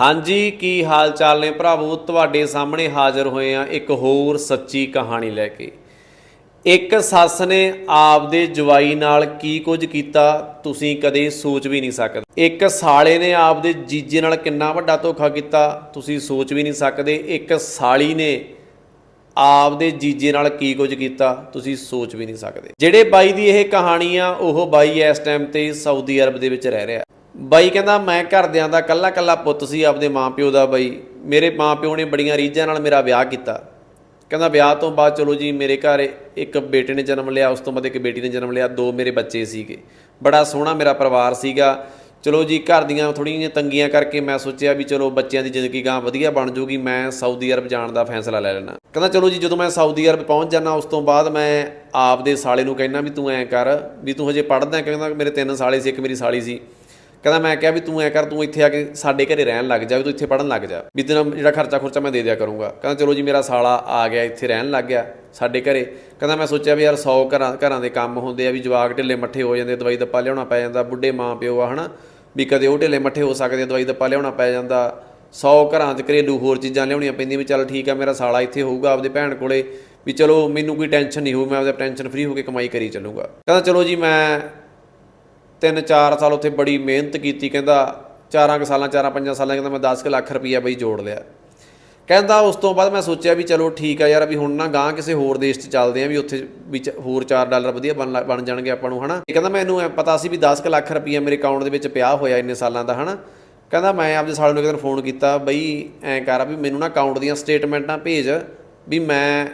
ਹਾਂਜੀ, ਕੀ ਹਾਲ ਚਾਲ ਨੇ ਭਰਾਵੋ? ਤੁਹਾਡੇ ਸਾਹਮਣੇ ਹਾਜ਼ਰ ਹੋਏ ਆ ਇੱਕ ਹੋਰ ਸੱਚੀ ਕਹਾਣੀ ਲੈ ਕੇ। ਇੱਕ ਸੱਸ ਨੇ ਆਪਦੇ ਜਵਾਈ ਨਾਲ ਕੀ ਕੁਝ ਕੀਤਾ, ਤੁਸੀਂ ਕਦੇ ਸੋਚ ਵੀ ਨਹੀਂ ਸਕਦੇ। ਇੱਕ ਸਾਲੇ ਨੇ ਆਪਦੇ ਜੀਜੇ ਨਾਲ ਕਿੰਨਾ ਵੱਡਾ ਧੋਖਾ ਕੀਤਾ, ਤੁਸੀਂ ਸੋਚ ਵੀ ਨਹੀਂ ਸਕਦੇ। ਇੱਕ ਸਾਲੀ ਨੇ ਆਪਦੇ ਜੀਜੇ ਨਾਲ ਕੀ ਕੁਝ ਕੀਤਾ, ਤੁਸੀਂ ਸੋਚ ਵੀ ਨਹੀਂ ਸਕਦੇ। ਜਿਹੜੇ ਬਾਈ ਦੀ ਇਹ ਕਹਾਣੀ ਆ, ਉਹ ਬਾਈ ਇਸ ਟਾਈਮ ਤੇ ਸਾਊਦੀ ਅਰਬ ਦੇ ਵਿੱਚ ਰਹਿ ਰਿਹਾ। ਬਾਈ ਕਹਿੰਦਾ, ਮੈਂ ਘਰਦਿਆਂ ਦਾ ਕੱਲਾ ਕੱਲਾ ਪੁੱਤ ਸੀ, ਆਪਦੇ ਮਾਪਿਓ ਦਾ ਬਾਈ। ਮੇਰੇ ਮਾਪਿਓ ਨੇ ਬੜੀਆਂ ਰੀਝਾਂ ਨਾਲ ਮੇਰਾ ਵਿਆਹ ਕੀਤਾ। ਕਹਿੰਦਾ, ਵਿਆਹ ਤੋਂ ਬਾਅਦ ਚਲੋ ਜੀ, ਮੇਰੇ ਘਰ ਇੱਕ ਬੇਟੇ ਨੇ ਜਨਮ ਲਿਆ, ਉਸ ਤੋਂ ਬਾਅਦ ਇੱਕ ਬੇਟੀ ਨੇ ਜਨਮ ਲਿਆ, ਦੋ ਮੇਰੇ ਬੱਚੇ ਸੀਗੇ। ਬੜਾ ਸੋਹਣਾ ਮੇਰਾ ਪਰਿਵਾਰ ਸੀਗਾ। ਚਲੋ ਜੀ, ਘਰ ਦੀਆਂ ਥੋੜ੍ਹੀਆਂ ਜਿਹੀਆਂ ਤੰਗੀਆਂ ਕਰਕੇ ਮੈਂ ਸੋਚਿਆ ਵੀ ਚਲੋ ਬੱਚਿਆਂ ਦੀ ਜ਼ਿੰਦਗੀ ਗਾਂ ਵਧੀਆ ਬਣ ਜਾਊਗੀ ਮੈਂ ਸਾਊਦੀ ਅਰਬ ਜਾਣ ਦਾ ਫੈਸਲਾ ਲੈ ਲੈਣਾ ਕਹਿੰਦਾ, ਚਲੋ ਜੀ, ਜਦੋਂ ਮੈਂ ਸਾਊਦੀ ਅਰਬ ਪਹੁੰਚ ਜਾਣਾ ਉਸ ਤੋਂ ਬਾਅਦ ਮੈਂ ਆਪਦੇ ਸਾਲੇ ਨੂੰ ਕਹਿਣਾ ਵੀ ਤੂੰ ਐਂ ਕਰ, ਵੀ ਤੂੰ ਹਜੇ ਪੜ੍ਹਦਾ ਕਹਿੰਦਾ, ਮੇਰੇ ਤਿੰਨ ਸਾਲੇ ਸੀ, ਇੱਕ ਮੇਰੀ ਸਾਲੀ ਸੀ। ਕਹਿੰਦਾ ਮੈਂ ਕਿਹਾ ਵੀ ਤੂੰ ਐ ਕਰ, ਤੂੰ ਇੱਥੇ ਆ ਕੇ ਸਾਡੇ ਘਰੇ ਰਹਿਣ ਲੱਗ ਜਾ, ਵੀ ਤੂੰ ਇੱਥੇ ਪੜਨ ਲੱਗ ਜਾ। ਵੀ ਤੇਰਾ ਜਿਹੜਾ ਖਰਚਾ ਖੁਰਚਾ ਮੈਂ ਦੇ ਦਿਆ ਕਰੂੰਗਾ। ਕਹਿੰਦਾ ਚਲੋ ਜੀ, ਮੇਰਾ ਸਾਲਾ ਆ ਗਿਆ, ਇੱਥੇ ਰਹਿਣ ਲੱਗ ਗਿਆ ਸਾਡੇ ਘਰੇ। ਕਹਿੰਦਾ ਮੈਂ ਸੋਚਿਆ ਵੀ ਯਾਰ 100 ਘਰਾਂ ਘਰਾਂ ਦੇ ਕੰਮ ਹੁੰਦੇ ਆ, ਵੀ ਜਵਾਕ ਢਿੱਲੇ ਮੱਠੇ ਹੋ ਜਾਂਦੇ, ਦਵਾਈ ਦੱਪਾ ਲਿਆਉਣਾ ਪੈ ਜਾਂਦਾ, ਬੁੱਢੇ ਮਾਂ ਪਿਓ ਆ, ਹਨਾ? ਵੀ ਕਦੇ ਉਹ ਢਿੱਲੇ ਮੱਠੇ ਹੋ ਸਕਦੇ ਦਵਾਈ ਦੱਪਾ ਲਿਆਉਣਾ ਪੈ ਜਾਂਦਾ। 100 ਘਰਾਂ 'ਚ ਘਰੇਲੂ ਹੋਰ ਚੀਜ਼ਾਂ ਲਿਆਉਣੀਆਂ ਪੈਂਦੀਆਂ, ਵੀ ਚੱਲ ਠੀਕ ਆ, ਮੇਰਾ ਸਾਲਾ ਇੱਥੇ ਹੋਊਗਾ ਆਪਦੇ ਭੈਣ ਕੋਲੇ। ਵੀ ਚਲੋ, ਮੈਨੂੰ ਕੋਈ ਟੈਨਸ਼ਨ ਨਹੀਂ ਹੋਊ, ਮੈਂ ਆਪਦਾ ਟੈਨਸ਼ਨ ਫ੍ਰੀ ਹੋ ਕੇ ਕਮਾਈ ਕਰੀ ਚੱਲੂਗਾ। ਕਹਿੰਦਾ ਚਲੋ ਜੀ, ਮੈਂ ਤਿੰਨ ਚਾਰ ਸਾਲ ਉੱਥੇ ਬੜੀ ਮਿਹਨਤ ਕੀਤੀ, ਕਹਿੰਦਾ ਚਾਰਾਂ ਕੁ ਸਾਲਾਂ, ਚਾਰਾਂ ਪੰਜਾਂ ਸਾਲਾਂ, ਕਹਿੰਦਾ ਮੈਂ 10 ਕੁ ਲੱਖ ਰੁਪਈਆ ਬਈ ਜੋੜ ਲਿਆ। ਕਹਿੰਦਾ ਉਸ ਤੋਂ ਬਾਅਦ ਮੈਂ ਸੋਚਿਆ ਵੀ ਚਲੋ ਠੀਕ ਆ ਯਾਰ, ਵੀ ਹੁਣ ਨਾ ਗਾਂ ਕਿਸੇ ਹੋਰ ਦੇਸ਼ 'ਚ ਚੱਲਦੇ ਆ ਵੀ ਉੱਥੇ ਵੀ ਚ- ਹੋਰ 4 ਡਾਲਰ ਵਧੀਆ ਬਣ ਲੱਗ- ਜਾਣਗੇ ਆਪਾਂ ਨੂੰ, ਹਨਾ? ਇਹ ਕਹਿੰਦਾ ਮੈਨੂੰ ਐਂ ਪਤਾ ਸੀ ਵੀ 10 ਕੁ ਲੱਖ ਰੁਪਈਆ ਮੇਰੇ ਅਕਾਊਂਟ ਦੇ ਵਿੱਚ ਪਿਆ ਹੋਇਆ ਇੰਨੇ ਸਾਲਾਂ ਦਾ, ਹਨਾ? ਕਹਿੰਦਾ ਮੈਂ ਆਪਦੇ ਸਾਲ ਨੂੰ ਇੱਕ ਦਿਨ ਫੋਨ ਕੀਤਾ, ਬਈ ਐਂ ਕਰ ਵੀ ਮੈਨੂੰ ਨਾ ਅਕਾਊਂਟ ਦੀਆਂ ਸਟੇਟਮੈਂਟਾਂ ਭੇਜ ਵੀ ਮੈਂ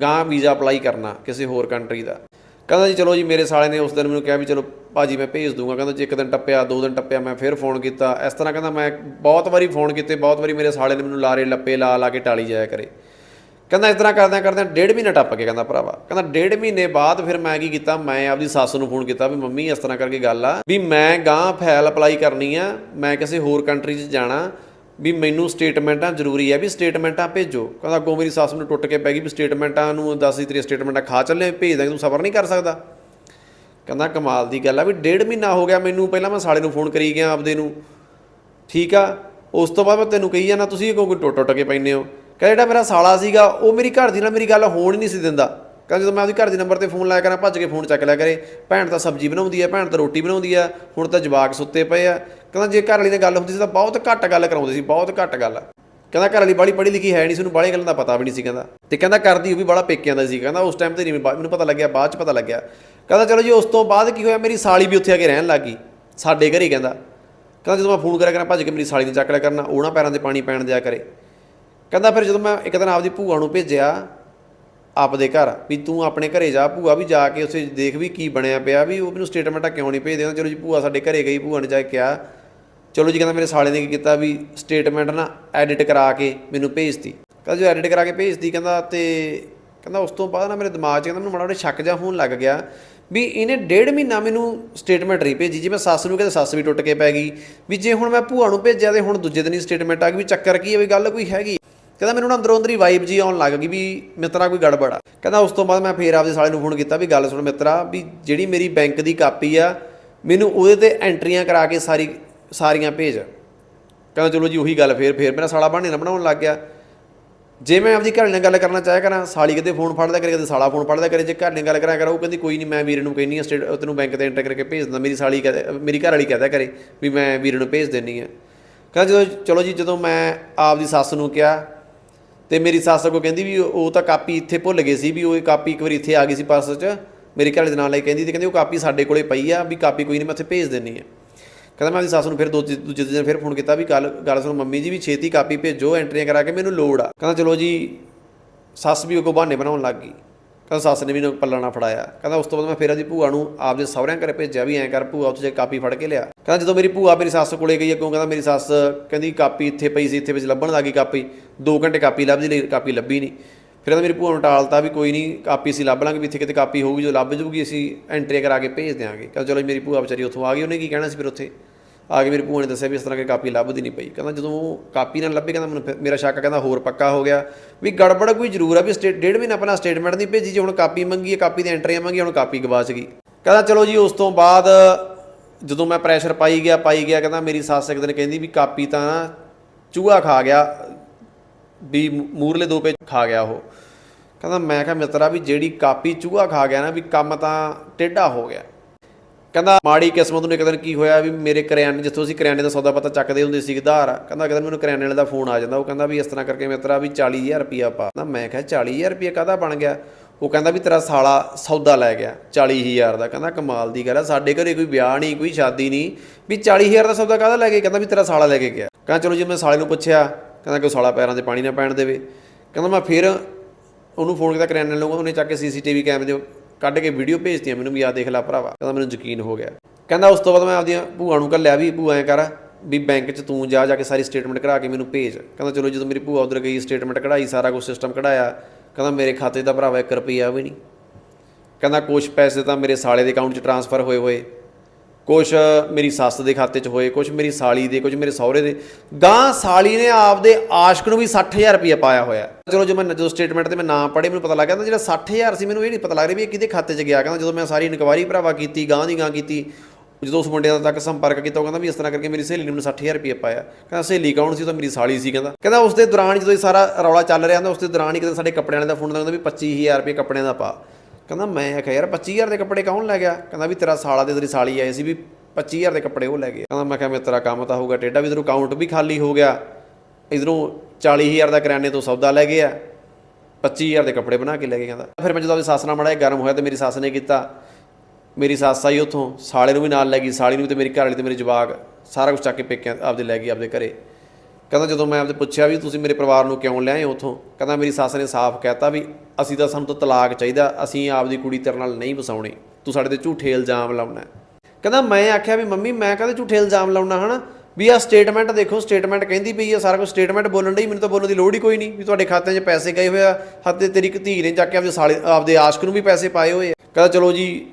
ਗਾਂ ਵੀਜ਼ਾ ਅਪਲਾਈ ਕਰਨਾ ਕਿਸੇ ਹੋਰ ਕੰਟਰੀ ਦਾ। ਕਹਿੰਦਾ ਜੀ ਚਲੋ ਜੀ ਮੇਰੇ ਸਾਲੇ ਨੇ ਉਸ ਦਿਨ ਮੈਨੂੰ ਕਿਹਾ ਵੀ ਚਲੋ ਭਾਜੀ ਮੈਂ ਭੇਜ ਦੂੰਗਾ। ਕਹਿੰਦਾ ਜੇ ਇੱਕ ਦਿਨ ਟੱਪਿਆ, ਦੋ ਦਿਨ ਟੱਪਿਆ, ਮੈਂ ਫਿਰ ਫੋਨ ਕੀਤਾ। ਇਸ ਤਰ੍ਹਾਂ ਕਹਿੰਦਾ ਮੈਂ ਬਹੁਤ ਵਾਰੀ ਫੋਨ ਕੀਤੇ, ਬਹੁਤ ਵਾਰੀ ਮੇਰੇ ਸਾਲੇ ਨੇ ਮੈਨੂੰ ਲਾਰੇ ਲੱਪੇ, ਲਾ ਲਾ ਕੇ ਟਾਲੀ ਜਾਇਆ ਕਰੇ। ਕਹਿੰਦਾ ਇਸ ਤਰ੍ਹਾਂ ਕਰਦਿਆਂ ਕਰਦਿਆਂ ਡੇਢ ਮਹੀਨਾ ਟੱਪ ਕੇ ਕਹਿੰਦਾ ਭਰਾਵਾ। ਕਹਿੰਦਾ ਡੇਢ ਮਹੀਨੇ ਬਾਅਦ ਫਿਰ ਮੈਂ ਕੀ ਕੀਤਾ, ਮੈਂ ਆਪਦੀ ਸੱਸ ਨੂੰ ਫੋਨ ਕੀਤਾ ਵੀ ਮੰਮੀ ਇਸ ਤਰ੍ਹਾਂ ਕਰਕੇ ਗੱਲ ਆ ਵੀ ਮੈਂ ਗਾਂ ਫਾਈਲ ਅਪਲਾਈ ਕਰਨੀ ਆ, ਮੈਂ ਕਿਸੇ ਹੋਰ ਕੰਟਰੀ 'ਚ ਜਾਣਾ, ਵੀ ਮੈਨੂੰ ਸਟੇਟਮੈਂਟਾਂ ਜ਼ਰੂਰੀ ਹੈ ਵੀ ਸਟੇਟਮੈਂਟਾਂ ਭੇਜੋ। ਕਹਿੰਦਾ ਅੱਗੋਂ ਮੇਰੀ ਸੱਸ ਨੂੰ ਟੁੱਟ ਕੇ ਪੈ ਗਈ ਵੀ ਸਟੇਟਮੈਂਟਾਂ ਨੂੰ ਦੱਸ ਦੀ ਤੇਰੀ ਸਟੇਟਮੈਂਟਾਂ ਖਾ ਚੱਲੇ, ਭੇਜ ਦਾਂਗੇ ਤੂੰ ਸਬਰ ਨਹੀਂ ਕਰ ਸਕਦਾ। ਕਹਿੰਦਾ ਕਮਾਲ ਦੀ ਗੱਲ ਆ ਵੀ ਡੇਢ ਮਹੀਨਾ ਹੋ ਗਿਆ ਮੈਨੂੰ, ਪਹਿਲਾਂ ਮੈਂ ਸਾਲੇ ਨੂੰ ਫੋਨ ਕਰੀ ਗਿਆ ਆਪਦੇ ਨੂੰ। ਠੀਕ ਆ? ਉਸ ਤੋਂ ਬਾਅਦ ਮੈਂ ਤੈਨੂੰ ਕਹੀ ਜਾਣਾ ਤੁਸੀਂ ਕਿਉਂ ਕੋਈ ਟੁੱਟ ਟੁੱਟ ਕੇ ਪੈਂਦੇ ਹੋ। ਕਹਿੰਦਾ ਜਿਹੜਾ ਮੇਰਾ ਸਾਲਾ ਸੀਗਾ, ਉਹ ਮੇਰੀ ਘਰ ਦੀ ਨਾਲ ਮੇਰੀ ਗੱਲ ਹੋਣ ਹੀ ਨਹੀਂ ਸੀ ਦਿੰਦਾ। ਕਹਿੰਦਾ ਜਦੋਂ ਮੈਂ ਆਪਦੀ ਘਰ ਦੇ ਨੰਬਰ ਤੇ ਫੋਨ ਲਾਇਆ ਕਰਾਂ, ਭੱਜ ਕੇ ਫੋਨ ਚੱਕ ਲਿਆ ਕਰੇ। ਭੈਣ ਤਾਂ ਸਬਜ਼ੀ ਬਣਾਉਂਦੀ ਆ, ਭੈਣ ਤਾਂ ਰੋਟੀ ਬਣਾਉਂਦੀ ਆ, ਹੁਣ ਤਾਂ ਜਵਾਕ ਸੁੱਤੇ ਪਏ ਆ। ਕਹਿੰਦਾ ਜੇ ਘਰ ਵਾਲੀ ਨਾਲ ਗੱਲ ਹੁੰਦੀ ਸੀ ਤਾਂ ਬਹੁਤ ਘੱਟ ਗੱਲ ਕਰਾਉਂਦੇ ਸੀ, ਬਹੁਤ ਘੱਟ ਗੱਲ ਕਹਿੰਦਾ ਘਰ ਵਾਲੀ ਬਾਲੀ ਪੜ੍ਹੀ ਲਿਖੀ ਹੈ ਨਹੀਂ ਸੀ, ਉਹਨੂੰ ਬਾਹਲੀਆਂ ਗੱਲਾਂ ਦਾ ਪਤਾ ਵੀ ਨਹੀਂ ਸੀ ਕਹਿੰਦਾ। ਤੇ ਕਹਿੰਦਾ ਕਰਦੀ ਉਹ ਵੀ ਬੜਾ ਪੇਕਿਆਂ ਦਾ ਸੀ, ਕਹਿੰਦਾ ਉਸ ਟਾਈਮ ਤੇ ਨਹੀਂ ਮੈਨੂੰ ਪਤਾ ਲੱਗਿਆ, ਬਾਅਦ ਚ ਪਤਾ ਲੱਗਿਆ। ਕਹਿੰਦਾ ਚਲੋ ਜੀ, ਉਸ ਤੋਂ ਬਾਅਦ ਕੀ ਹੋਇਆ, ਮੇਰੀ ਸਾਲੀ ਵੀ ਉੱਥੇ ਆ ਕੇ ਰਹਿਣ ਲੱਗ ਗਈ। ਸਾਡੇ ਘਰੇ ਕਹਿੰਦਾ। ਕਹਿੰਦਾ ਜਦੋਂ ਮੈਂ ਫੋਨ ਕਰਿਆ ਕਰਾਂ ਭੱਜ ਕੇ ਮੇਰੀ ਸਾਲੀ ਨੂੰ ਚੱਕ ਲਿਆ ਕਰਨਾ, ਉਹਨਾਂ ਪੈਰਾਂ ਤੇ ਪਾਣੀ ਪੈਣ ਦਿਆ ਕਰੇ। ਕਹਿੰਦਾ ਫਿਰ ਜਦੋਂ ਮੈਂ ਇੱਕ ਦਿਨ ਆਪਦੀ ਭੂਆ ਨੂੰ ਭੇਜਿਆ, ਆਪਦੇ ਘਰ, ਵੀ ਤੂੰ ਆਪਣੇ ਘਰੇ ਜਾ, ਭੂਆ ਵੀ ਜਾ ਕੇ ਉੱਥੇ ਦੇਖ ਵੀ ਕੀ ਬਣਿਆ ਪਿਆ, ਵੀ ਉਹ ਮੈਨੂੰ ਸਟੇਟਮੈਂਟਾਂ ਕਿਉਂ ਨਹੀਂ ਭੇਜਦੇ? ਕਹਿੰਦਾ ਚਲੋ ਜੀ, ਭੂਆ ਸਾਡੇ ਘਰੇ ਗਈ, ਭੂਆ ਨੇ ਜਾ ਕੇ ਕਿਹਾ ਚਲੋ ਜੀ ਕਹਿੰਦਾ ਮੇਰੇ ਸਾਲੇ ਨੇ ਕੀ ਕੀਤਾ ਵੀ ਸਟੇਟਮੈਂਟ ਨਾ ਐਡਿਟ ਕਰਾ ਕੇ ਮੈਨੂੰ ਭੇਜਤੀ। ਕਹਿੰਦਾ ਜੋ ਐਡਿਟ ਕਰਾ ਕੇ ਭੇਜਤੀ ਕਹਿੰਦਾ ਤੇ ਕਹਿੰਦਾ ਉਸ ਤੋਂ ਬਾਅਦ ਨਾ ਮੇਰੇ ਦਿਮਾਗ 'ਚ ਕਹਿੰਦਾ ਮੈਨੂੰ ਮਾੜਾ ਮਾੜਾ ਸ਼ੱਕ ਜਿਹਾ ਹੋਣ ਲੱਗ ਗਿਆ ਵੀ ਇਹਨੇ ਡੇਢ ਮਹੀਨਾ ਮੈਨੂੰ ਸਟੇਟਮੈਂਟ ਨਹੀਂ ਭੇਜੀ। ਜੇ ਮੈਂ ਸੱਸ ਨੂੰ ਕਹਿੰਦਾ ਸੱਸ ਵੀ ਟੁੱਟ ਕੇ ਪੈ ਗਈ। ਵੀ ਜੇ ਹੁਣ ਮੈਂ ਭੂਆ ਨੂੰ ਭੇਜਿਆ ਤੇ ਹੁਣ ਦੂਜੇ ਦਿਨ ਹੀ ਸਟੇਟਮੈਂਟ ਆ ਗਈ ਵੀ ਚੱਕਰ ਕੀ ਹੈ ਵੀ ਗੱਲ ਕੋਈ ਹੈਗੀ? ਕਹਿੰਦਾ ਮੈਨੂੰ ਨਾ ਅੰਦਰੋਂ ਅੰਦਰ ਹੀ ਵਾਈਬ ਜੀ ਆਉਣ ਲੱਗ ਗਈ ਵੀ ਮਿੱਤਰਾ ਕੋਈ ਗੜਬੜ ਆ। ਕਹਿੰਦਾ ਉਸ ਤੋਂ ਬਾਅਦ ਮੈਂ ਫੇਰ ਆਪਦੇ ਸਾਲੇ ਨੂੰ ਫੋਨ ਕੀਤਾ ਵੀ ਗੱਲ ਸੁਣ ਮਿੱਤਰਾ ਵੀ ਜਿਹੜੀ ਮੇਰੀ ਬੈਂਕ ਦੀ ਕਾਪੀ ਆ, ਮੈਨੂੰ ਉਹਦੇ ਤੇ ਐਂਟਰੀਆਂ ਕਰਾ ਕੇ ਸਾਰੀ ਸਾਰੀਆਂ ਭੇਜ। ਕਹਿੰਦਾ ਚਲੋ ਜੀ ਉਹੀ ਗੱਲ ਫੇਰ ਫੇਰ ਮੇਰਾ ਸਾਲਾ ਬਹਾਨੇ ਨਾਲ ਬਣਾਉਣ ਲੱਗ ਗਿਆ। ਜੇ ਮੈਂ ਆਪਦੀ ਘਰ ਨਾਲ ਗੱਲ ਕਰਨਾ ਚਾਹਿਆ ਕਰਾਂ, ਸਾਲੀ ਕਦੇ ਫੋਨ ਫੜਦਾ ਕਰੇ, ਕਦੇ ਸਾਲਾ ਫੋਨ ਫੜਦਾ ਕਰੇ, ਜੇ ਘਰ ਨਾਲ ਗੱਲ ਕਰਾਂ ਕਰਾਂ, ਉਹ ਕਹਿੰਦੀ ਕੋਈ ਨਹੀਂ ਮੈਂ ਵੀਰੇ ਨੂੰ ਕਹਿੰਨੀ ਆ ਸਟੇਟ ਤੈਨੂੰ ਬੈਂਕ ਤੇ ਐਂਟਰ ਕਰਕੇ ਭੇਜ ਦਿੰਦਾ, ਮੇਰੀ ਸਾਲੀ ਕਹਦੇ, ਮੇਰੀ ਘਰ ਵਾਲੀ ਕਹਦਾ ਕਰੇ ਵੀ ਮੈਂ ਵੀਰੇ ਨੂੰ ਭੇਜ ਦੇਣੀ ਆ ਕਹਿੰਦਾ ਜਦੋਂ, ਚਲੋ ਜੀ ਜਦੋਂ ਮੈਂ ਆਪਦੀ ਸੱਸ ਨੂੰ ਕਿਹਾ ਤੇ ਮੇਰੀ ਸੱਸ ਕੋ ਕਹਿੰਦੀ ਵੀ ਉਹ ਤਾਂ ਕਾਪੀ ਇੱਥੇ ਭੁੱਲ ਗਏ ਸੀ ਵੀ ਉਹ ਕਾਪੀ ਇੱਕ ਵਾਰੀ ਇੱਥੇ ਆ ਗਈ ਸੀ ਪਰਸ 'ਚ, ਮੇਰੇ ਘਰ ਦੇ ਨਾਲ ਲਈ ਕਹਿੰਦੀ ਤੇ ਕਹਿੰਦੀ ਉਹ ਕਾਪੀ ਸਾਡੇ ਕੋਲੇ ਪਈ ਆ, ਵੀ ਕਾਪੀ ਕੋਈ ਨਹੀਂ ਮੈਂ ਉੱਥੇ ਭੇਜ ਦਿੰਨੀ ਆ ਕਹਿੰਦਾ ਮੈਂ ਆਪਣੀ ਸੱਸ ਨੂੰ ਫਿਰ ਦੋ ਦੂਜੇ ਦਿਨ ਫਿਰ ਫੋਨ ਕੀਤਾ ਵੀ ਗੱਲ ਗੱਲ ਸੁਣ ਮੰਮੀ ਜੀ ਵੀ ਛੇਤੀ ਕਾਪੀ ਭੇਜੋ ਐਂਟਰੀਆਂ ਕਰਾ ਕੇ ਮੈਨੂੰ ਲੋੜ ਆ। ਕਹਿੰਦਾ ਚਲੋ ਜੀ ਸੱਸ ਵੀ ਉਹ ਬਹਾਨੇ ਬਣਾਉਣ ਲੱਗ ਗਈ। ਕਹਿੰਦਾ ਸੱਸ ਨੇ ਵੀ ਨੂੰ ਪੱਲਾ ਨਾ ਫੜਾਇਆ। ਕਹਿੰਦਾ ਉਸ ਤੋਂ ਬਾਅਦ ਮੈਂ ਫਿਰ ਉਹਦੀ ਭੂਆ ਨੂੰ ਆਪਦੇ ਸਹੁਰਿਆਂ ਘਰੇ ਭੇਜਿਆ ਵੀ ਐਂ ਕਰ ਭੂਆ ਉੱਥੇ ਜਾ ਕਾਪੀ ਫੜ ਕੇ ਲਿਆ। ਕਹਿੰਦਾ ਜਦੋਂ ਮੇਰੀ ਭੂਆ ਮੇਰੀ ਸੱਸ ਕੋਲੇ ਗਈ ਅੱਗੋਂ ਕਹਿੰਦਾ ਮੇਰੀ ਸੱਸ ਕਹਿੰਦੀ ਕਾਪੀ ਇੱਥੇ ਪਈ ਸੀ ਇੱਥੇ ਵਿੱਚ ਲੱਭਣ ਲੱਗੀ ਕਾਪੀ। 2 ਘੰਟੇ ਕਾਪੀ ਲੱਭਦੀ ਲਈ ਕਾਪੀ ਲੱਭੀ ਨਹੀਂ। ਫਿਰ ਕਹਿੰਦਾ ਮੇਰੀ ਭੂਆ ਨੂੰ ਟਾਲਤਾ ਵੀ ਕੋਈ ਨਹੀਂ ਕਾਪੀ ਅਸੀਂ ਲੱਭ ਲਾਂਗੇ ਵੀ ਇੱਥੇ ਕਿਤੇ ਕਾਪੀ ਹੋਊਗੀ ਜੋ ਲੱਭ ਜੂਗੀ ਅਸੀਂ ਐਂਟਰੀ ਕਰਾ ਕੇ ਭੇਜ ਦਿਆਂਗੇ। ਕਹਿੰਦਾ ਚਲੋ ਜੀ, ਮੇਰੀ ਭੂਆ ਵਿਚਾਰੀ ਉੱਥੋਂ ਆ ਗਈ ਉਹਨੇ ਕੀ ਕਹਿਣਾ ਸੀ ਫਿਰ ਉੱਥੇ? ਆ ਕੇ ਮੇਰੀ ਭੂਆ ਨੇ ਦੱਸਿਆ ਵੀ ਇਸ ਤਰ੍ਹਾਂ ਕਿ ਕਾਪੀ ਲੱਭਦੀ ਨਹੀਂ ਪਈ। ਕਹਿੰਦਾ ਜਦੋਂ ਕਾਪੀ ਨਾ ਲੱਭੀ, ਕਹਿੰਦਾ ਮੈਨੂੰ ਫਿਰ- ਮੇਰਾ ਸ਼ੱਕ ਕਹਿੰਦਾ ਹੋਰ ਪੱਕਾ ਹੋ ਗਿਆ। ਵੀ ਗੜਬੜ ਕੋਈ ਜ਼ਰੂਰ ਆ, ਵੀ ਸਟੇ, ਡੇਢ ਮਹੀਨਾ ਪਹਿਲਾਂ ਸਟੇਟਮੈਂਟ ਨਹੀਂ ਭੇਜੀ, ਜੀ ਹੁਣ ਕਾਪੀ ਮੰਗੀ ਹੈ ਕਾਪੀ ਦੀ ਐਂਟਰੀਆਂ ਮੰਗੀ, ਹੁਣ ਕਾਪੀ ਗਵਾਚ ਗਈ ਕਹਿੰਦਾ ਚਲੋ ਜੀ, ਉਸ ਤੋਂ ਬਾਅਦ ਜਦੋਂ ਮੈਂ ਪ੍ਰੈਸ਼ਰ ਪਾਈ ਗਿਆ ਪਾਈ ਗਿਆ, ਕਹਿੰਦਾ ਮੇਰੀ ਸੱਸ ਇੱਕ ਦਿਨ ਕਹਿੰਦੀ ਵੀ ਕਾਪੀ ਤਾਂ ਚੂਹਾ ਖਾ ਗਿਆ, ਵੀ ਮੂਰਲੇ ਦੋ ਪੇਜ ਖਾ ਗਿਆ ਉਹ। ਕਹਿੰਦਾ ਮੈਂ ਕਿਹਾ ਮਿੱਤਰਾ, ਵੀ ਜਿਹੜੀ ਕਾਪੀ ਚੂਹਾ ਖਾ ਗਿਆ ਨਾ, ਵੀ ਕੰਮ ਤਾਂ ਟੇਢਾ ਹੋ ਗਿਆ। ਕਹਿੰਦਾ ਮਾੜੀ ਕਿਸਮਤ ਨੂੰ ਇੱਕ ਦਿਨ ਕੀ ਹੋਇਆ ਵੀ ਮੇਰੇ ਕਰਿਆਨੇ ਜਿੱਥੋਂ ਅਸੀਂ ਕਰਿਆਨੇ ਦਾ ਸੌਦਾ ਪਤਾ ਚੱਕਦੇ ਹੁੰਦੇ ਸੀ ਗਧਾਰ ਕਹਿੰਦਾ ਇੱਕ ਮੈਨੂੰ ਕਰਿਆਨੇ ਵਾਲੇ ਦਾ ਫੋਨ ਆ ਜਾਂਦਾ, ਉਹ ਕਹਿੰਦਾ ਵੀ ਇਸ ਤਰ੍ਹਾਂ ਕਰਕੇ ਮਿੱਤਰਾ ਵੀ 40000 ਰੁਪਿਆ ਪਾ ਨਾ ਮੈਂ ਕਿਹਾ 40000 ਰੁਪਿਆ ਕਾਹਦਾ ਬਣ ਗਿਆ? ਉਹ ਕਹਿੰਦਾ ਵੀ ਤੇਰਾ ਸਾਲਾ ਸੌਦਾ ਲੈ ਗਿਆ 40000 ਦਾ। ਕਹਿੰਦਾ ਕਮਾਲ ਦੀ ਗੱਲ ਆ, ਸਾਡੇ ਘਰੇ ਕੋਈ ਵਿਆਹ ਨਹੀਂ, ਕੋਈ ਸ਼ਾਦੀ ਨਹੀਂ, ਵੀ 40000 ਦਾ ਸੌਦਾ ਕਾਹਦਾ ਲੈ ਕੇ ਕਹਿੰਦਾ ਵੀ ਤੇਰਾ ਸਾਲਾ ਲੈ ਕੇ ਗਿਆ। ਕਹਿੰਦਾ ਚਲੋ ਜੀ ਮੈਂ ਸਾਲੇ ਨੂੰ ਪੁੱਛਿਆ, ਕਹਿੰਦਾ ਕਿ ਉਹ ਸਾਲਾ ਪੈਰਾਂ 'ਤੇ ਪਾਣੀ ਨਾ ਪੈਣ ਦੇਵੇ। ਕਹਿੰਦਾ ਮੈਂ ਫਿਰ ਉਹਨੂੰ ਫੋਨ ਕੀਤਾ ਕਰਿਆਨੇ ਵਾਲੇ ਉਹਨੇ ਚੱਕ ਕੇ ਸੀਸੀਟੀਵੀ ਕੈਮਰੇ ਦੇ ਕੱਢ ਕੇ ਵੀਡੀਓ ਭੇਜਤੀਆਂ, ਮੈਨੂੰ ਵੀ ਆ ਦੇਖ ਲੈ ਭਰਾਵਾ। ਕਹਿੰਦਾ ਮੈਨੂੰ ਯਕੀਨ ਹੋ ਗਿਆ। ਕਹਿੰਦਾ ਉਸ ਤੋਂ ਬਾਅਦ ਮੈਂ ਆਪਦੀਆਂ ਭੂਆ ਨੂੰ ਘੱਲਿਆ ਵੀ, ਭੂਆ ਐ ਕਰ, ਵੀ ਬੈਂਕ 'ਚ ਤੂੰ ਜਾ ਜਾ ਕੇ ਸਾਰੀ ਸਟੇਟਮੈਂਟ ਕਢਾ ਕੇ ਮੈਨੂੰ ਭੇਜ। ਕਹਿੰਦਾ, ਚਲੋ ਜਦੋਂ ਮੇਰੀ ਭੂਆ ਉਧਰ ਗਈ ਸਟੇਟਮੈਂਟ ਕਢਾਈ, ਸਾਰਾ ਕੁਝ ਸਿਸਟਮ ਕਢਾਇਆ। ਕਹਿੰਦਾ, ਮੇਰੇ ਖਾਤੇ ਦਾ ਭਰਾਵਾ 1 ਰੁਪਈਆ ਵੀ ਨਹੀਂ। ਕਹਿੰਦਾ ਕੁਝ ਪੈਸੇ ਤਾਂ ਮੇਰੇ ਸਾਲੇ ਦੇ ਅਕਾਊਂਟ 'ਚ ਟਰਾਂਸਫਰ ਹੋਏ ਹੋਏ ਕੁਝ ਮੇਰੀ ਸੱਸ ਦੇ ਖਾਤੇ 'ਚ ਹੋਏ ਕੁਝ ਮੇਰੀ ਸਾਲੀ ਦੇ ਕੁਝ ਮੇਰੇ ਸਹੁਰੇ ਦੇ। ਗਾਂ ਸਾਲੀ ਨੇ ਆਪਦੇ ਆਸ਼ਕ ਨੂੰ ਵੀ 60000 ਰੁਪਏ ਪਾਇਆ ਹੋਇਆ। ਚਲੋ ਜਦੋਂ ਮੈਂ ਜਦੋਂ ਸਟੇਟਮੈਂਟ ਤੇ ਮੈਂ ਨਾਮ ਪੜ੍ਹੇ, ਮੈਨੂੰ ਪਤਾ ਲੱਗ ਗਿਆ ਤਾਂ ਜਿਹੜਾ 60000 ਸੀ, ਮੈਨੂੰ ਇਹ ਨਹੀਂ ਪਤਾ ਲੱਗ ਰਿਹਾ ਵੀ ਇਹ ਕਿਹਦੇ ਖਾਤੇ 'ਚ ਗਿਆ। ਕਹਿੰਦਾ ਜਦੋਂ ਮੈਂ ਸਾਰੀ ਇਨਕੁਆਇਰੀ ਭਰਾਵਾ ਕੀਤੀ ਗਾਂ ਦੀ ਗਾਂ ਕੀਤੀ, ਜਦੋਂ ਉਸ ਮੁੰਡੇ ਦਾ ਤੱਕ ਸੰਪਰਕ ਕੀਤਾ, ਉਹ ਕਹਿੰਦਾ ਵੀ ਇਸ ਤਰ੍ਹਾਂ ਕਰਕੇ ਮੇਰੀ ਸਹੇਲੀ ਨੇ ਮੈਨੂੰ 60000 ਰੁਪਏ ਪਾਇਆ। ਕਹਿੰਦਾ, ਸਹੇਲੀ ਕੌਣ ਸੀ? ਉਹ ਤਾਂ ਮੇਰੀ ਸਾਲੀ ਸੀ, ਕਹਿੰਦਾ। ਕਹਿੰਦਾ, ਉਸ ਦੇ ਦੌਰਾਨ ਜਦੋਂ ਇਹ ਸਾਰਾ ਰੌਲਾ ਚੱਲ ਰਿਹਾ ਹੁੰਦਾ, ਉਸ ਦੇ ਦੌਰਾਨ ਹੀ ਕਿਤੇ ਸਾਡੇ ਕੱਪੜਿਆਂ ਵਾਲੇ ਦਾ ਫੋਨ ਆਉਂਦਾ ਵੀ 25000 ਰੁਪਏ ਕੱਪੜਿਆਂ ਦਾ ਪਾ। ਕਹਿੰਦਾ ਮੈਂ ਆਖਿਆ, ਯਾਰ 25000 ਦੇ ਕੱਪੜੇ ਕੌਣ ਲੈ ਗਿਆ? ਕਹਿੰਦਾ ਵੀ ਤੇਰਾ ਸਾਲਾ ਤੇ ਤੇਰੀ ਸਾਲੀ ਆਏ ਸੀ ਵੀ 25000 ਦੇ ਕੱਪੜੇ ਉਹ ਲੈ ਗਏ। ਕਹਿੰਦਾ ਮੈਂ ਕਿਹਾ, ਮੈਂ ਤੇਰਾ ਕੰਮ ਤਾਂ ਹੋਊਗਾ ਟੇਡਾ ਵੀ ਇਧਰੋਂ ਅਕਾਊਂਟ ਵੀ ਖਾਲੀ ਹੋ ਗਿਆ। ਇਧਰੋਂ 40000 ਦਾ ਕਰਿਆਨੇ ਤੋਂ ਸੌਦਾ ਲੈ ਗਿਆ। 25000 ਦੇ ਕੱਪੜੇ ਬਣਾ ਕੇ ਲੈ ਕੇ ਕਹਿੰਦਾ। ਫਿਰ ਮੈਂ ਜਦੋਂ ਆਪਣੀ ਸੱਸ ਨਾਲ ਮੜਾ ਗਰਮ ਹੋਇਆ ਤੇ ਮੇਰੀ ਸੱਸ ਨੇ ਕੀਤਾ। ਮੇਰੀ ਸੱਸ ਆਈ ਉੱਥੋਂ, ਸਾਲੇ ਨੂੰ ਵੀ ਨਾਲ ਲੈ ਗਈ, ਸਾਲੀ ਨੂੰ ਵੀ ਤੇ ਮੇਰੀ ਘਰ ਵਾਲੀ ਤੇ ਮੇਰੇ ਜਵਾਕ। ਸਾਰਾ ਕੁਝ ਚੱਕ ਕੇ ਪੇਕਿਆਂ, ਆਪਦੇ ਲੈ ਗਈ, ਆਪਦੇ ਘਰੇ। ਕਹਿੰਦਾ ਜਦੋਂ ਮੈਂ ਆਪਦੇ ਪੁੱਛਿਆ ਵੀ ਤੁਸੀਂ ਮੇਰੇ ਪਰਿਵਾਰ ਨੂੰ ਕਿਉਂ ਲਿਆਏ ਉੱਥੋਂ? ਕਹਿੰਦਾ ਮੇਰੀ ਸੱਸ ਨੇ ਸਾਫ਼ ਕਹਿਤਾ ਵੀ ਅਸੀਂ ਤਾਂ ਸਾਨੂੰ ਤਾਂ ਤਲਾਕ ਚਾਹੀਦਾ, ਅਸੀਂ ਆਪਦੀ ਕੁੜੀ ਤੇਰੇ ਨਾਲ ਨਹੀਂ ਵਸਾਉਣੀ। ਤੂੰ ਸਾਡੇ ਤੇ ਝੂਠੇ ਇਲਜ਼ਾਮ ਲਾਉਣਾ ਕਹਿੰਦਾ ਮੈਂ ਆਖਿਆ ਵੀ ਮੰਮੀ ਮੈਂ ਕਹਦੇ ਝੂਠੇ ਇਲਜ਼ਾਮ ਲਾਉਣਾ ਹਨਾ? ਵੀ ਆ ਸਟੇਟਮੈਂਟ ਦੇਖੋ ਸਟੇਟਮੈਂਟ ਕਹਿੰਦੀ ਪਈ ਆ, ਸਾਰਾ ਕੁਝ ਸਟੇਟਮੈਂਟ ਬੋਲਣ ਡਈ, ਮੈਨੂੰ ਤਾਂ ਬੋਲਣ ਦੀ ਲੋੜ ਹੀ ਕੋਈ ਨਹੀਂ ਵੀ ਤੁਹਾਡੇ ਖਾਤਿਆਂ 'ਚ ਪੈਸੇ ਗਏ ਹੋਏ ਆ ਹੱਤੇ ਤੇਰੀ ਧੀ ਨੇ ਚੱਕ ਕੇ ਆਪਦੇ ਸਾਲੇ, ਆਪਦੇ ਆਸ਼ਕ ਨੂੰ ਵੀ ਪੈਸੇ ਪਾਏ ਹੋਏ ਆ। ਕਹਿੰਦਾ ਚਲੋ ਜੀ,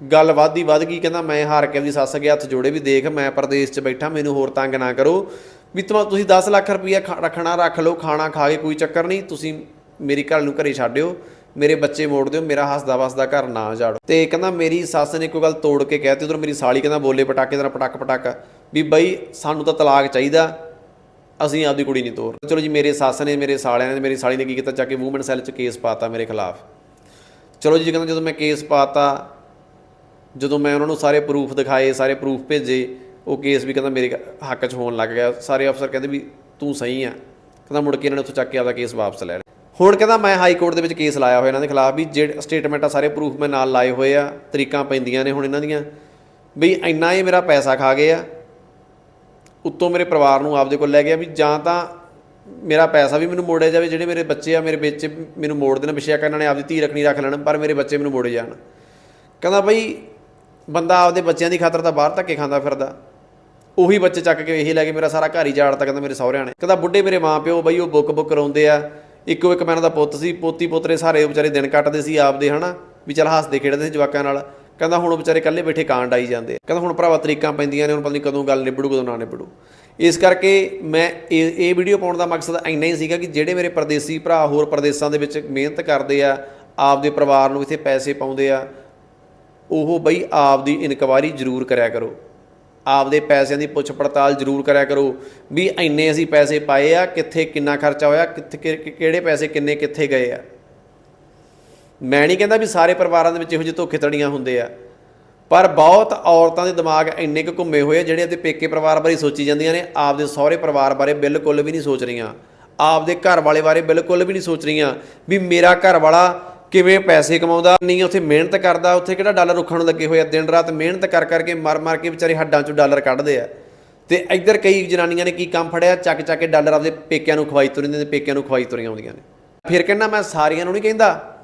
ਗੱਲ ਵੱਧਦੀ ਵੱਧ ਗਈ, ਕਹਿੰਦਾ ਮੈਂ ਹਾਰ ਕੇ ਆਪਦੀ ਸੱਸ ਅੱਗੇ ਹੱਥ ਜੋੜੇ ਵੀ ਦੇਖ, ਮੈਂ ਪਰਦੇਸ 'ਚ ਬੈਠਾ, ਮੈਨੂੰ ਹੋਰ ਤੰਗ ਨਾ ਕਰੋ। ਵੀ ਤੁਮ ਤੁਸੀਂ 10 ਲੱਖ ਰੁਪਈਆ ਖਾ- ਰੱਖਣਾ, ਰੱਖ ਲਓ, ਖਾਣਾ ਖਾ ਕੇ ਕੋਈ ਚੱਕਰ ਨਹੀਂ, ਤੁਸੀਂ ਮੇਰੀ ਘਰ ਨੂੰ ਘਰੇ ਛੱਡਿਓ ਮੇਰੇ ਬੱਚੇ ਮੋੜ ਦਿਓ, ਮੇਰਾ ਹੱਸਦਾ ਵਸਦਾ ਘਰ ਨਾ ਜਾੜੋ। ਤੇ ਕਹਿੰਦਾ ਮੇਰੀ ਸੱਸ ਨੇ ਕੋਈ ਗੱਲ ਤੋੜ ਕੇ ਕਹਿਤੀ, ਉਧਰ ਮੇਰੀ ਸਾਲੀ ਕਹਿੰਦਾ ਬੋਲੇ ਪਟਾਕੇ ਤਰ੍ਹਾਂ ਪਟਕ ਪਟਕ, ਵੀ ਬਈ ਸਾਨੂੰ ਤਾਂ ਤਲਾਕ ਚਾਹੀਦਾ, ਅਸੀਂ ਆਪਦੀ ਕੁੜੀ ਨਹੀਂ ਤੋਰ ਚਲੋ ਜੀ, ਮੇਰੇ ਸੱਸ ਨੇ, ਮੇਰੇ ਸਾਲਿਆਂ ਨੇ, ਮੇਰੀ ਸਾਲੀ ਨੇ ਕੀ ਕੀਤਾ ਚੱਕ ਕੇ ਵੂਮਨ ਸੈੱਲ 'ਚ ਕੇਸ ਪਾਤਾ ਮੇਰੇ ਖਿਲਾਫ। ਚਲੋ ਜੀ, ਕਹਿੰਦਾ ਜਦੋਂ ਮੈਂ ਕੇਸ ਪਾਤਾ, ਜਦੋਂ ਮੈਂ ਉਹਨਾਂ ਨੂੰ ਸਾਰੇ ਪ੍ਰੂਫ ਦਿਖਾਏ, ਸਾਰੇ ਪ੍ਰੂਫ ਭੇਜੇ ਉਹ ਕੇਸ ਵੀ ਕਹਿੰਦਾ ਮੇਰੇ ਹੱਕ 'ਚ ਹੋਣ ਲੱਗ ਗਿਆ। ਸਾਰੇ ਅਫਸਰ ਕਹਿੰਦੇ ਵੀ ਤੂੰ ਸਹੀ ਆ। ਕਹਿੰਦਾ ਮੁੜ ਕੇ ਇਹਨਾਂ ਨੇ ਉੱਥੋਂ ਚੱਕ ਕੇ ਆਪਦਾ ਕੇਸ ਵਾਪਸ ਲੈ ਲਿਆ। ਹੁਣ ਕਹਿੰਦਾ ਮੈਂ ਹਾਈ ਕੋਰਟ ਦੇ ਵਿੱਚ ਕੇਸ ਲਾਇਆ ਹੋਇਆ ਇਹਨਾਂ ਦੇ ਖਿਲਾਫ ਵੀ, ਜਿਹੜੇ ਆ ਸਾਰੇ ਪ੍ਰੂਫ ਮੈਂ ਨਾਲ ਲਾਏ ਹੋਏ ਆ, ਤਰੀਕਾਂ ਪੈਂਦੀਆਂ ਨੇ ਹੁਣ ਇਹਨਾਂ ਦੀਆਂ। ਵੀ ਇੰਨਾ ਇਹ ਮੇਰਾ ਪੈਸਾ ਖਾ ਗਏ ਆ। ਉੱਤੋਂ ਮੇਰੇ ਪਰਿਵਾਰ ਨੂੰ ਆਪਦੇ ਕੋਲ ਲੈ ਗਿਆ ਵੀ ਜਾਂ ਤਾਂ ਮੇਰਾ ਪੈਸਾ ਵੀ ਮੈਨੂੰ ਮੋੜਿਆ ਜਾਵੇ, ਜਿਹੜੇ ਮੇਰੇ ਬੱਚੇ ਆ, ਮੇਰੇ ਵਿੱਚ ਮੈਨੂੰ ਮੋੜ ਦੇਣ। ਵਿਸ਼ਿਆ ਇਹਨਾਂ ਨੇ ਆਪਦੀ ਧੀ ਰੱਖਣੀ ਰੱਖ ਲੈਣ, ਪਰ ਮੇਰੇ ਬੱਚੇ ਮੈਨੂੰ ਮੋੜੇ ਜਾਣ। ਕਹਿੰਦਾ ਬਈ ਬੰਦਾ ਆਪਦੇ ਬੱਚਿਆਂ ਦੀ ਖਾਤਰ ਤਾਂ ਬਾਹਰ ਧੱਕੇ ਖਾਂਦਾ ਫਿਰਦਾ। ਉਹੀ ਬੱਚੇ ਚੱਕ ਕੇ ਇਹੀ ਲੈ ਕੇ ਮੇਰਾ ਸਾਰਾ ਘਰ ਹੀ ਜਾੜਤਾ ਕਹਿੰਦਾ ਮੇਰੇ ਸਹੁਰਿਆਂ ਨੇ। ਕਹਿੰਦਾ ਬੁੱਢੇ ਮੇਰੇ ਮਾਂ ਪਿਓ ਬਈ, ਉਹ ਬੁੱਕ ਬੁੱਕ ਕਰਾਉਂਦੇ ਆ। ਇੱਕੋ ਇੱਕ ਮੈਨਾਂ ਦਾ ਪੁੱਤ ਸੀ, ਪੋਤੀ ਪੋਤਰੇ ਸਾਰੇ ਵਿਚਾਰੇ ਦਿਨ ਕੱਟਦੇ ਸੀ ਆਪਦੇ, ਹਨਾ? ਵੀ ਚੱਲ ਹੱਸਦੇ ਖੇਡਦੇ ਸੀ ਜਵਾਕਾਂ ਨਾਲ। ਕਹਿੰਦਾ ਹੁਣ ਉਹ ਵਿਚਾਰੇ ਇਕੱਲੇ ਬੈਠੇ ਕਾਂਡ ਆਈ ਜਾਂਦੇ ਕਹਿੰਦਾ ਹੁਣ ਭਰਾਵਾ ਤਰੀਕਾਂ ਪੈਂਦੀਆਂ ਨੇ, ਹੁਣ ਪਤਾ ਨਹੀਂ ਕਦੋਂ ਗੱਲ ਨਿਬੜੂ, ਕਦੋਂ ਨਾ ਨਿਬੜੂ। ਇਸ ਕਰਕੇ ਮੈਂ ਇਹ ਇਹ ਵੀਡੀਓ ਪਾਉਣ ਦਾ ਮਕਸਦ ਇੰਨਾ ਹੀ ਸੀਗਾ ਕਿ ਜਿਹੜੇ ਮੇਰੇ ਪਰਦੇਸੀ ਭਰਾ ਹੋਰ ਪ੍ਰਦੇਸ਼ਾਂ ਦੇ ਵਿੱਚ ਮਿਹਨਤ ਕਰਦੇ ਆ, ਆਪਦੇ ਪਰਿਵਾਰ ਨੂੰ ਇੱਥੇ ਪੈਸੇ ਪਾਉਂਦੇ ਆ, ਉਹ ਬਈ ਆਪਦੀ ਇਨਕੁਆਇਰੀ ਜ਼ਰੂਰ ਕਰਿਆ ਕਰੋ। ਆਪਦੇ ਪੈਸਿਆਂ ਦੀ ਪੁੱਛ ਪੜਤਾਲ ਜ਼ਰੂਰ ਕਰਿਆ ਕਰੋ ਵੀ ਇੰਨੇ ਅਸੀਂ ਪੈਸੇ ਪਾਏ ਆ, ਕਿੱਥੇ ਕਿੰਨਾ ਖਰਚਾ ਹੋਇਆ, ਕਿੱਥੇ ਕਿ- ਕਿਹੜੇ ਪੈਸੇ ਕਿੰਨੇ ਕਿੱਥੇ ਗਏ ਆ। ਮੈਂ ਨਹੀਂ ਕਹਿੰਦਾ ਵੀ ਸਾਰੇ ਪਰਿਵਾਰਾਂ ਦੇ ਵਿੱਚ ਇਹੋ ਜਿਹੇ ਧੋਖੇਤੜੀਆਂ ਹੁੰਦੇ ਆ, ਪਰ ਬਹੁਤ ਔਰਤਾਂ ਦੇ ਦਿਮਾਗ ਇੰਨੇ ਕੁ ਘੁੰਮੇ ਹੋਏ ਆ, ਜਿਹੜੇ ਆਪਦੇ ਪੇਕੇ ਪਰਿਵਾਰ ਬਾਰੇ ਸੋਚੀ ਜਾਂਦੀਆਂ ਨੇ, ਆਪਦੇ ਸਹੁਰੇ ਪਰਿਵਾਰ ਬਾਰੇ ਬਿਲਕੁਲ ਵੀ ਨਹੀਂ ਸੋਚ ਰਹੀਆਂ, ਆਪਦੇ ਘਰ ਵਾਲੇ ਬਾਰੇ ਬਿਲਕੁਲ ਵੀ ਨਹੀਂ ਸੋਚ ਰਹੀਆਂ ਵੀ ਮੇਰਾ ਘਰ ਵਾਲਾ ਕਿਵੇਂ ਪੈਸੇ ਕਮਾਉਂਦਾ, ਨਹੀਂ ਉੱਥੇ ਮਿਹਨਤ ਕਰਦਾ, ਉੱਥੇ ਕਿਹੜਾ ਡਾਲਰ ਰੁੱਖਣ ਨੂੰ ਲੱਗੇ ਹੋਏ ਆ? ਦਿਨ ਰਾਤ ਮਿਹਨਤ ਕਰ ਕਰਕੇ ਮਰ ਮਰ ਕੇ ਵਿਚਾਰੇ ਹੱਡਾਂ 'ਚੋਂ ਡਾਲਰ ਕੱਢਦੇ ਆ। ਤੇ ਇੱਧਰ ਕਈ ਜਨਾਨੀਆਂ ਨੇ ਕੀ ਕੰਮ ਫੜਿਆ? ਚੱਕ ਚੱਕ ਕੇ ਡਾਲਰ ਆਪਦੇ ਪੇਕਿਆਂ ਨੂੰ ਖਵਾਈ ਤੁਰੀਆਂ ਨੇ, ਪੇਕਿਆਂ ਨੂੰ ਖਵਾਈ ਤੁਰੀਆਂ ਆਉਂਦੀਆਂ ਨੇ। ਫਿਰ ਕਹਿੰਦਾ, ਮੈਂ ਸਾਰੀਆਂ ਨੂੰ ਨਹੀਂ ਕਹਿੰਦਾ।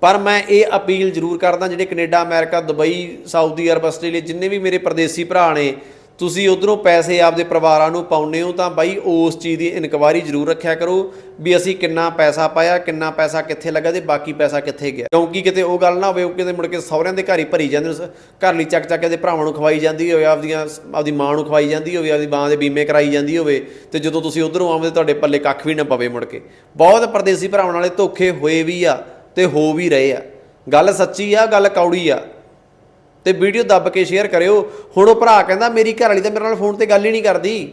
ਪਰ ਮੈਂ ਇਹ ਅਪੀਲ ਜ਼ਰੂਰ ਕਰਦਾ, ਜਿਹੜੇ Canada, America, Dubai, Saudi, Arab, Australia, ਜਿੰਨੇ ਵੀ ਮੇਰੇ ਪਰਦੇਸੀ ਭਰਾ ਨੇ ਤੁਸੀਂ ਉਧਰੋਂ ਪੈਸੇ ਆਪਦੇ ਪਰਿਵਾਰਾਂ ਨੂੰ ਪਾਉਨੇ ਹੋ ਤਾਂ ਬਾਈ ਉਸ ਚੀਜ਼ ਦੀ ਇਨਕੁਆਇਰੀ ਜ਼ਰੂਰ ਰੱਖਿਆ ਕਰੋ ਵੀ ਅਸੀਂ ਕਿੰਨਾ ਪੈਸਾ ਪਾਇਆ, ਕਿੰਨਾ ਪੈਸਾ ਕਿੱਥੇ ਲੱਗਾ ਤੇ ਬਾਕੀ ਪੈਸਾ ਕਿੱਥੇ ਗਿਆ। ਕਿਉਂਕਿ ਕਿਤੇ ਉਹ ਗੱਲ ਨਾ ਹੋਵੇ, ਉਹ ਕਿਤੇ ਮੁੜ ਕੇ ਸਹੁਰਿਆਂ ਦੇ ਘਰ ਹੀ ਭਰੀ ਜਾਂਦੇ ਨੇ ਘਰ ਲਈ ਚੱਕ ਚੱਕ ਕੇ ਦੇ ਭਰਾਵਾਂ ਨੂੰ ਖਵਾਈ ਜਾਂਦੀ ਹੋਵੇ, ਆਪਦੀਆਂ ਆਪਦੀ ਮਾਂ ਨੂੰ ਖਵਾਈ ਜਾਂਦੀ ਹੋਵੇ, ਆਪਦੀ ਮਾਂ ਦੇ ਬੀਮੇ ਕਰਾਈ ਜਾਂਦੀ ਹੋਵੇ ਤੇ ਜਦੋਂ ਤੁਸੀਂ ਉਧਰੋਂ ਆਉਂਦੇ ਤੁਹਾਡੇ ਪੱਲੇ ਕੱਖ ਵੀ ਨਾ ਪਵੇ ਮੁੜ ਕੇ। ਬਹੁਤ ਪਰਦੇਸੀ ਭਰਾਵਾਂ ਨਾਲੇ ਧੋਖੇ ਹੋਏ ਵੀ ਆ ਤੇ ਹੋ ਵੀ ਰਹੇ ਆ। ਗੱਲ ਸੱਚੀ ਆ, ਗੱਲ ਕੌੜੀ ਆ। ਤੇ ਵੀਡੀਓ ਦੱਬ ਕੇ ਸ਼ੇਅਰ ਕਰਿਓ। ਹੁਣ ਉਹ ਭਰਾ ਕਹਿੰਦਾ, ਮੇਰੀ ਘਰ ਵਾਲੀ ਤਾਂ ਮੇਰੇ ਨਾਲ ਫੋਨ ਤੇ ਗੱਲ ਹੀ ਨਹੀਂ ਕਰਦੀ।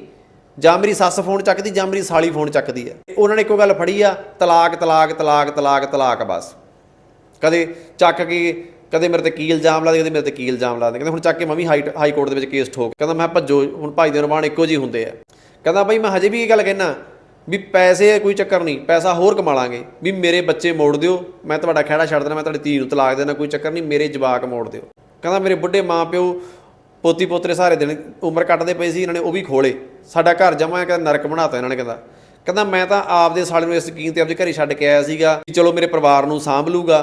ਜਾਂ ਮੇਰੀ ਸੱਸ ਫੋਨ ਚੱਕਦੀ, ਜਾਂ ਮੇਰੀ ਸਾਲੀ ਫੋਨ ਚੱਕਦੀ ਹੈ। ਉਹਨਾਂ ਨੇ ਇੱਕੋ ਗੱਲ ਫੜੀ ਆ, ਤਲਾਕ ਤਲਾਕ ਤਲਾਕ ਤਲਾਕ ਤਲਾਕ ਬਸ। ਕਦੇ ਚੱਕ ਕੇ, ਕਦੇ ਮੇਰੇ ਤੇ ਕੀ ਇਲਜ਼ਾਮ ਲਾਦੇ ਕਦੇ ਮੇਰੇ ਤੇ ਕੀ ਇਲਜ਼ਾਮ ਲਾਦੇ ਕਹਿੰਦੇ, ਹੁਣ ਚੱਕ ਕੇ ਮੈਂ ਵੀ ਹਾਈ ਹਾਈ ਕੋਰਟ ਦੇ ਵਿੱਚ ਕੇਸ ਠੋਕ ਕਹਿੰਦਾ, ਮੈਂ ਭੱਜੋ, ਹੁਣ ਭਾਈ ਦੇ ਰਵਾਨ ਇੱਕੋ ਜਿਹੇ ਹੁੰਦੇ ਆ। ਕਹਿੰਦਾ, ਬਈ ਮੈਂ ਹਜੇ ਵੀ ਇਹ ਗੱਲ ਕਹਿਣਾ ਵੀ ਪੈਸੇ ਕੋਈ ਚੱਕਰ ਨਹੀਂ, ਪੈਸਾ ਹੋਰ ਕਮਾ ਲਾਂਗੇ। ਵੀ ਮੇਰੇ ਬੱਚੇ ਮੋੜ ਦਿਓ, ਮੈਂ ਤੁਹਾਡਾ ਖਹਿੜਾ ਛੱਡ ਦੇਣਾ ਮੈਂ ਤੁਹਾਡੀ ਧੀ ਨੂੰ ਤਲਾਕ ਦੇਣਾ ਕੋਈ ਚੱਕਰ ਨਹੀਂ, ਮੇਰੇ ਜਵਾਕ ਮੋੜ ਦਿਓ। ਕਹਿੰਦਾ ਮੇਰੇ ਬੁੱਢੇ ਮਾਂ ਪਿਓ ਪੋਤੀ ਪੋਤਰੇ ਸਾਰੇ ਦਿਨ ਉਮਰ ਕੱਟਦੇ ਪਏ ਸੀ, ਇਹਨਾਂ ਨੇ ਉਹ ਵੀ ਖੋਲੇ ਸਾਡਾ ਘਰ ਜਮਾ ਕਹਿੰਦਾ ਨਰਕ ਬਣਾਤਾ ਇਹਨਾਂ ਨੇ ਕਹਿੰਦਾ। ਕਹਿੰਦਾ ਮੈਂ ਤਾਂ ਆਪਦੇ ਸਾਲੇ ਨੂੰ ਇਸ ਯਕੀਨ ਤੇ ਆਪਦੇ ਘਰੇ ਛੱਡ ਕੇ ਆਇਆ ਸੀਗਾ ਵੀ ਚਲੋ ਮੇਰੇ ਪਰਿਵਾਰ ਨੂੰ ਸਾਂਭ ਲੂਗਾ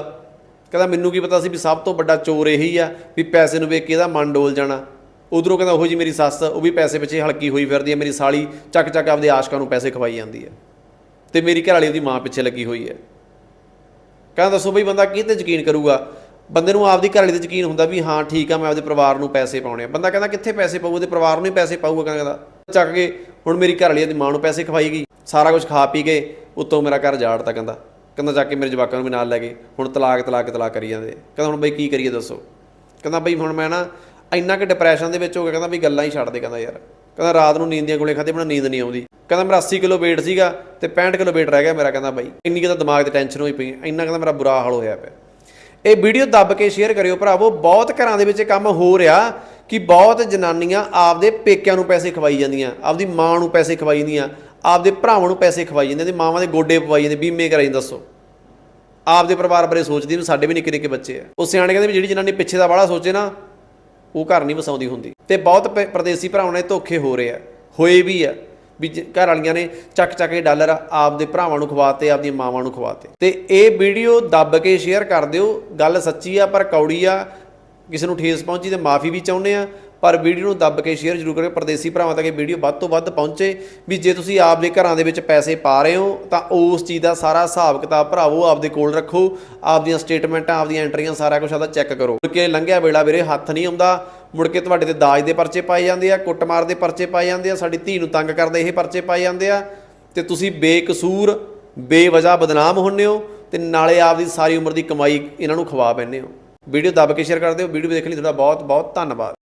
ਕਹਿੰਦਾ ਮੈਨੂੰ ਕੀ ਪਤਾ ਸੀ ਵੀ ਸਭ ਤੋਂ ਵੱਡਾ ਚੋਰ ਇਹੀ ਆ ਵੀ ਪੈਸੇ ਨੂੰ ਵੇਖ ਕੇ ਇਹਦਾ ਮਨ ਡੋਲ ਜਾਣਾ। ਉਧਰੋਂ ਕਹਿੰਦਾ ਉਹੋ ਜੀ ਮੇਰੀ ਸੱਸ, ਉਹ ਵੀ ਪੈਸੇ ਪਿੱਛੇ ਹਲਕੀ ਹੋਈ ਫਿਰਦੀ ਹੈ ਮੇਰੀ ਸਾਲੀ ਚੱਕ ਚੱਕ ਆਪਦੇ ਆਸ਼ਕਾਂ ਨੂੰ ਪੈਸੇ ਖਵਾਈ ਜਾਂਦੀ ਹੈ ਤੇ ਮੇਰੀ ਘਰ ਵਾਲੀ ਉਹਦੀ ਮਾਂ ਪਿੱਛੇ ਲੱਗੀ ਹੋਈ ਹੈ ਕਹਿੰਦਾ ਦੱਸੋ ਬਈ ਬੰਦਾ ਕਿਹ ਤੇ ਯਕੀਨ ਕਰੂਗਾ? ਬੰਦੇ ਨੂੰ ਆਪਦੀ ਘਰ ਵਾਲੀ ਤੇ ਯਕੀਨ ਹੁੰਦਾ ਵੀ ਹਾਂ, ਠੀਕ ਆ, ਮੈਂ ਆਪਦੇ ਪਰਿਵਾਰ ਨੂੰ ਪੈਸੇ ਪਾਉਣੇ ਆ। ਬੰਦਾ ਕਹਿੰਦਾ ਕਿੱਥੇ ਪੈਸੇ ਪਾਊ? ਉਹਦੇ ਪਰਿਵਾਰ ਨੂੰ ਹੀ ਪੈਸੇ ਪਾਊਗਾ ਕਹਿੰਦਾ ਚੱਕ ਕੇ ਹੁਣ ਮੇਰੀ ਘਰ ਵਾਲੀ ਦੀ ਮਾਂ ਨੂੰ ਪੈਸੇ ਖਵਾਈ ਗਈ। ਸਾਰਾ ਕੁਝ ਖਾ ਪੀ ਕੇ ਉੱਤੋਂ ਮੇਰਾ ਘਰ ਜਾੜਤਾ ਕਹਿੰਦਾ। ਕਹਿੰਦਾ ਜਾ ਕੇ ਮੇਰੇ ਜਵਾਕਾਂ ਨੂੰ ਵੀ ਨਾਲ ਲੈ ਗਏ ਹੁਣ ਤਲਾਕ ਤਲਾਕ ਤਲਾਕ ਕਰੀ ਜਾਂਦੇ ਕਹਿੰਦਾ ਹੁਣ ਬਈ ਕੀ ਕਰੀਏ ਦੱਸੋ? ਕਹਿੰਦਾ ਬਈ ਹੁਣ ਮੈਂ ਨਾ ਇੰਨਾ ਕਿ ਡਿਪਰੈਸ਼ਨ ਦੇ ਵਿੱਚ ਹੋ ਗਿਆ ਕਹਿੰਦਾ ਵੀ ਗੱਲਾਂ ਹੀ ਛੱਡ ਦੇ ਕਹਿੰਦਾ ਯਾਰ। ਕਹਿੰਦਾ ਰਾਤ ਨੂੰ ਨੀਂਦ ਦੀਆਂ ਗੋਲੀਆਂ ਖਾਦੇ ਬਣਾ ਨੀਂਦ ਨਹੀਂ ਆਉਂਦੀ। ਕਹਿੰਦਾ ਮੇਰਾ 80 ਕਿਲੋ weight ਸੀਗਾ ਤੇ 65 ਕਿਲੋ weight ਰਹਿ ਗਿਆ ਮੇਰਾ। ਕਹਿੰਦਾ ਬਾਈ ਇੰਨੀ ਕਿਤਾ ਦਿਮਾਗ ਤੇ ਟੈਨਸ਼ਨ ਹੋਈ ਪਈ ਇੰਨਾ ਕਹਿੰਦਾ ਮੇਰਾ ਬੁਰਾ ਹਾਲ ਹੋਇਆ ਪਿਆ। ਇਹ ਵੀਡੀਓ ਦੱਬ ਕੇ ਸ਼ੇਅਰ ਕਰਿਓ ਭਰਾਵੋ। ਬਹੁਤ ਘਰਾਂ ਦੇ ਵਿੱਚ ਕੰਮ ਹੋ ਰਿਹਾ ਕਿ ਬਹੁਤ ਜਨਾਨੀਆਂ ਆਪਦੇ ਪੇਕਿਆਂ ਨੂੰ ਪੈਸੇ ਖਵਾਈ ਜਾਂਦੀਆਂ ਆਪਦੀ ਮਾਂ ਨੂੰ ਪੈਸੇ ਖਵਾਈ ਜਾਂਦੀਆਂ ਆਪਦੇ ਭਰਾਵਾਂ ਨੂੰ ਪੈਸੇ ਖਵਾਈ ਜਾਂਦੀਆਂ ਤੇ ਮਾਵਾਂ ਦੇ ਗੋਡੇ ਪਵਾਈ ਜਾਂਦੇ ਬੀਮੇ ਕਰਾਈ ਜਾਂਦੇ, ਦੱਸੋ। ਆਪਦੇ ਪਰਿਵਾਰ ਬਾਰੇ ਸੋਚਦੀ ਨੂੰ ਸਾਡੇ ਵੀ ਨਿੱਕੇ ਨਿੱਕੇ ਬੱਚੇ ਆ। ਉਹ ਸਿਆਣੇ ਕਹਿੰਦੇ ਵੀ ਜਿਹੜੀ ਜਨਾਨੀ ਪਿੱਛੇ ਦਾ ਬਾਹਲਾ ਸੋਚੇ ਨਾ ਉਹ ਘਰ ਨਹੀਂ ਵਸਾਉਂਦੀ ਹੁੰਦੀ। ਤੇ ਬਹੁਤ ਪ- ਪ੍ਰਦੇਸੀ ਭਰਾਵਾਂ ਨੇ ਧੋਖੇ ਹੋ ਰਹੇ ਆ। ਹੋਏ ਵੀ ਆ। ਵੀ ਜ- ਘਰ ਵਾਲੀਆਂ ਨੇ ਚੱਕ ਚੱਕ ਕੇ ਡਾਲਰ ਆਪਦੇ ਭਰਾਵਾਂ ਨੂੰ ਖਵਾਤੇ, ਆਪਦੀਆਂ ਮਾਵਾਂ ਨੂੰ ਖਵਾਤੇ। ਤੇ ਇਹ ਵੀਡੀਓ ਦੱਬ ਕੇ ਸ਼ੇਅਰ ਕਰ ਦਿਓ। ਗੱਲ ਸੱਚੀ ਆ ਪਰ ਕੌੜੀ ਆ। ਕਿਸੇ ਨੂੰ ਠੇਸ ਪਹੁੰਚੀ ਤੇ ਮਾਫੀ ਵੀ ਚਾਹੁੰਦੇ ਆ। ਪਰ ਵੀਡੀਓ ਨੂੰ ਦੱਬ ਕੇ ਸ਼ੇਅਰ ਜ਼ਰੂਰ ਕਰਿਓ, ਪ੍ਰਦੇਸੀ ਭਰਾਵਾਂ ਤੱਕ ਇਹ ਵੀਡੀਓ ਵੱਧ ਤੋਂ ਵੱਧ ਪਹੁੰਚੇ ਵੀ ਜੇ ਤੁਸੀਂ ਆਪਦੇ ਘਰਾਂ ਦੇ ਵਿੱਚ ਪੈਸੇ ਪਾ ਰਹੇ ਹੋ, ਤਾਂ ਉਸ ਚੀਜ਼ ਦਾ ਸਾਰਾ ਹਿਸਾਬ ਕਿਤਾਬ ਭਰਾਵੋ ਆਪਦੇ ਕੋਲ ਰੱਖੋ, ਆਪਦੀਆਂ ਸਟੇਟਮੈਂਟਾਂ ਆਪਦੀਆਂ ਐਂਟਰੀਆਂ ਸਾਰਾ ਕੁਝ ਆਦਾ ਚੈੱਕ ਕਰੋ। ਕਿਉਂਕਿ ਲੰਘਿਆ ਵੇਲਾ ਵੀਰੇ, ਹੱਥ ਨਹੀਂ ਆਉਂਦਾ। ਮੁੜ ਕੇ ਤੁਹਾਡੇ ਤੇ ਦਾਜ ਦੇ ਪਰਚੇ ਪਾਏ ਜਾਂਦੇ ਆ, ਕੁੱਟਮਾਰ ਦੇ ਪਰਚੇ ਪਾਏ ਜਾਂਦੇ ਆ, ਸਾਡੀ ਧੀ ਨੂੰ ਤੰਗ ਕਰਦੇ ਇਹ ਪਰਚੇ ਪਾਏ ਜਾਂਦੇ ਆ। ਤੇ ਤੁਸੀਂ ਬੇਕਸੂਰ ਬੇਵਜਾ ਬਦਨਾਮ ਹੁੰਨੇ ਹੋ ਤੇ ਨਾਲੇ ਆਪਦੀ ਸਾਰੀ ਉਮਰ ਦੀ ਕਮਾਈ ਇਹਨਾਂ ਨੂੰ ਖਵਾ ਪੈਂਦੇ ਹੋ। ਵੀਡੀਓ ਦੱਬ ਕੇ ਸ਼ੇਅਰ ਕਰ ਦਿਓ, ਵੀਡੀਓ ਦੇਖਣ ਲਈ ਤੁਹਾਡਾ ਬਹੁਤ ਬਹੁਤ ਧੰਨਵਾਦ।